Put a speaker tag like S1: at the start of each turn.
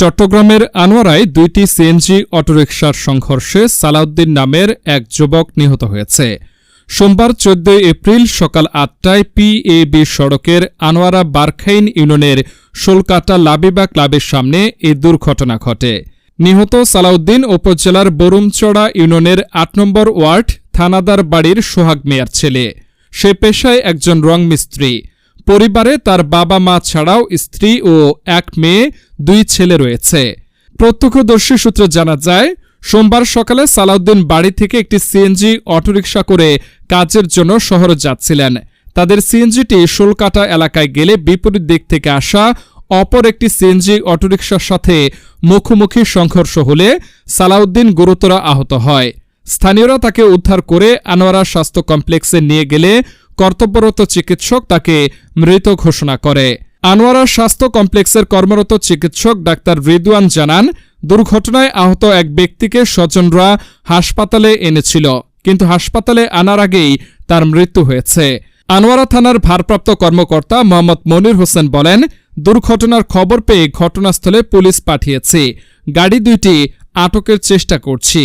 S1: চট্টগ্রামের আনোয়ারায় দুইটি সিএনজি অটোরিকশার সংঘর্ষে সালাউদ্দিন নামের এক যুবক নিহত হয়েছে। সোমবার চোদ্দই এপ্রিল সকাল আটটায় পিএবি সড়কের আনোয়ারা বারখাইন ইউনিয়নের শোলকাটা লাবিবা ক্লাবের সামনে এই দুর্ঘটনা ঘটে। নিহত সালাউদ্দিন উপজেলার বরুমচড়া ইউনিয়নের আট নম্বর ওয়ার্ড থানাদার বাড়ির সোহাগ মিয়ার ছেলে। সে পেশায় একজন রং মিস্ত্রি। পরিবারে তার বাবা মা ছাড়াও স্ত্রী ও এক মেয়ে, দুই ছেলে রয়েছে। প্রত্যক্ষদর্শী সূত্রে জানা যায়, সোমবার সকালে সালাউদ্দিন বাড়ি থেকে একটি সিএনজি অটোরিকশা করে কাজের জন্য শহরে যাচ্ছিলেন। তাদের সিএনজিটি শোলকাটা এলাকায় গেলে বিপরীত দিক থেকে আসা অপর একটি সিএনজি অটোরিকশার সাথে মুখোমুখি সংঘর্ষ হলে সালাউদ্দিন গুরুতর আহত হয়। স্থানীয়রা তাকে উদ্ধার করে আনোয়ারা স্বাস্থ্য কমপ্লেক্সে নিয়ে গেলে কর্তব্যরত চিকিৎসক তাকে মৃত ঘোষণা করে। আনোয়ারা স্বাস্থ্য কমপ্লেক্সের কর্মরত চিকিৎসক ডাক্তার রিদওয়ান জানান, দুর্ঘটনায় আহত এক ব্যক্তিকে স্বজনরা হাসপাতালে এনেছিল, কিন্তু হাসপাতালে আনার আগেই তার মৃত্যু হয়েছে। আনোয়ারা থানার ভারপ্রাপ্ত কর্মকর্তা মোহাম্মদ মনির হোসেন বলেন, দুর্ঘটনার খবর পেয়ে ঘটনাস্থলে পুলিশ পাঠিয়েছে। গাড়ি দুইটি আটকের চেষ্টা করছি।